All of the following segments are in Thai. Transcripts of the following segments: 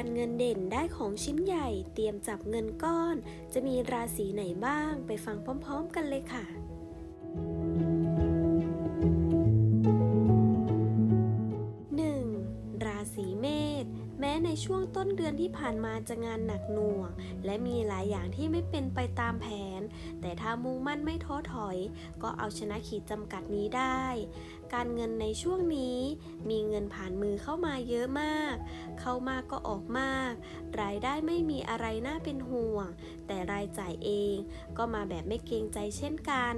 การเงินเด่นได้ของชิ้นใหญ่ เตรียมจับเงินก้อน จะมีราศีไหนบ้าง ไปฟังพร้อม ๆ กันเลยค่ะ แม้ในช่วงต้นเดือนที่ผ่านมาจะงานหนักหน่วง และมีหลายอย่างที่ไม่เป็นไปตามแผน แต่ถ้ามุ่งมั่นไม่ท้อถอย ก็เอาชนะขีดจำกัดนี้ได้ การเงินในช่วงนี้ มีเงินผ่านมือเข้ามาเยอะมาก เข้ามากก็ออกมาก รายได้ไม่มีอะไรน่าเป็นห่วง แต่รายจ่ายเองก็มาแบบไม่เกรงใจเช่นกัน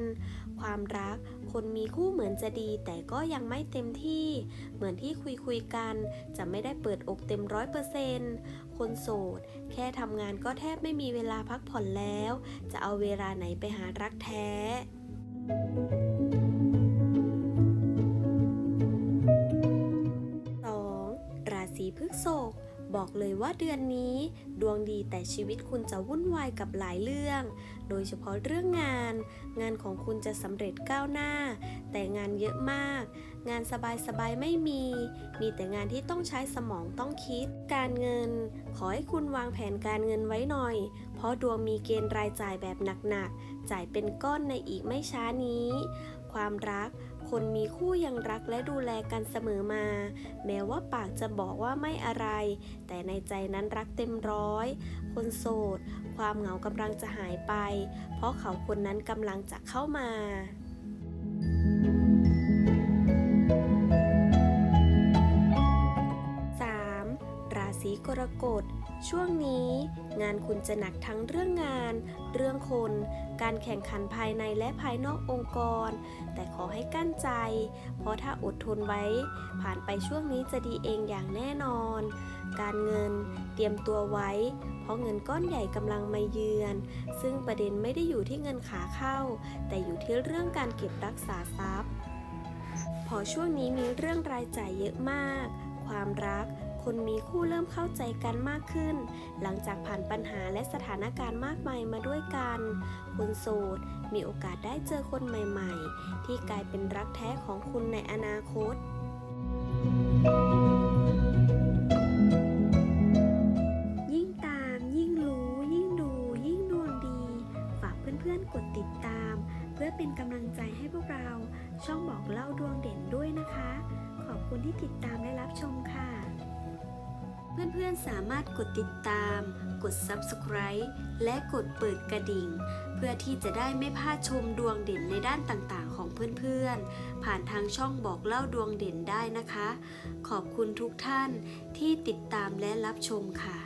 ความรัก คนมีคู่เหมือนจะดี แต่ก็ยังไม่เต็มที่ เหมือนที่คุยคุยกัน จะไม่ได้เปิดอกเต็มร้อยเปอร์เซนต์คนโสด แค่ทำงานก็แทบไม่มีเวลาพักผ่อนแล้ว จะเอาเวลาไหนไปหารักแท้ บอกเลยว่าเดือนนี้ ดวงดีแต่ชีวิตคุณจะวุ่นวายกับหลายเรื่อง โดยเฉพาะเรื่องงาน งานของคุณจะสำเร็จก้าวหน้า แต่งานเยอะมาก งานสบายๆไม่มี มีแต่งานที่ต้องใช้สมองต้องคิด การเงิน ขอให้คุณวางแผนการเงินไว้หน่อย เพราะดวงมีเกณฑ์รายจ่ายแบบหนักๆ จ่ายเป็นก้อนในอีกไม่ช้านี้ ความรัก คนมีคู่ยังรักและดูแลกันเสมอมา แม้ว่าปากจะบอกว่าไม่อะไร แต่ในใจนั้นรักเต็มร้อย คนโสด ความเหงากำลังจะหายไป เพราะเขาคนนั้นกำลังจะเข้ามา รกฎ ช่วงนี้ งานคุณจะหนักทั้งเรื่องงาน เรื่องคน การแข่งขันภายในและภายนอกองค์กร แต่ขอให้กั้นใจ เพราะถ้าอดทนไว้ ผ่านไปช่วงนี้จะดีเองอย่างแน่นอน การเงิน เตรียมตัวไว้ เพราะเงินก้อนใหญ่กำลังมาเยือน ซึ่งประเด็นไม่ได้อยู่ที่เงินขาเข้า แต่อยู่ที่เรื่องการเก็บรักษาทรัพย์ พอช่วงนี้มีเรื่องรายจ่ายเยอะมาก ความรัก คนมีคู่เริ่มเข้าใจกันมากขึ้น หลังจากผ่านปัญหาและสถานการณ์มากมายมาด้วยกัน คนโสดมีโอกาสได้เจอคนใหม่ ๆ ที่กลายเป็นรักแท้ของคุณในอนาคต ยิ่งตามยิ่งรู้ ยิ่งดู ยิ่งดวงดี ฝากเพื่อนๆกดติดตาม เพื่อเป็นกำลังใจให้พวกเราช่องบอกเล่าดวงเด่นด้วยนะคะ ขอบคุณที่ติดตามและรับชมค่ะ เพื่อนๆสามารถกดติดตาม กด subscribe และกดเปิดกระดิ่ง เพื่อที่จะได้ไม่พลาดชมดวงเด่นในด้านต่างๆ ของเพื่อนๆ ผ่านทางช่องบอกเล่าดวงเด่นได้นะคะ ขอบคุณทุกท่านที่ติดตามและรับชมค่ะ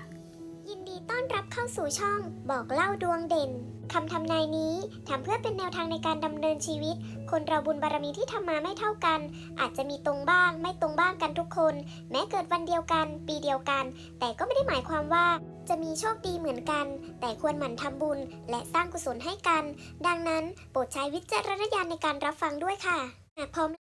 ยินดีต้อนรับเข้าสู่ช่องบอกเล่าดวงเด่น คำทำนายนี้ทำเพื่อเป็นแนวทางในการดำเนินชีวิต คนเราบุญบารมีที่ทำมาไม่เท่ากัน อาจจะมีตรงบ้าง ไม่ตรงบ้างกันทุกคน แม้เกิดวันเดียวกัน ปีเดียวกัน แต่ก็ไม่ได้หมายความว่า จะมีโชคดีเหมือนกัน แต่ควรหมั่นทำบุญ และสร้างกุศลให้กัน ดังนั้นโปรดใช้วิจารณญาณในการรับฟังด้วยค่ะหากพร้อม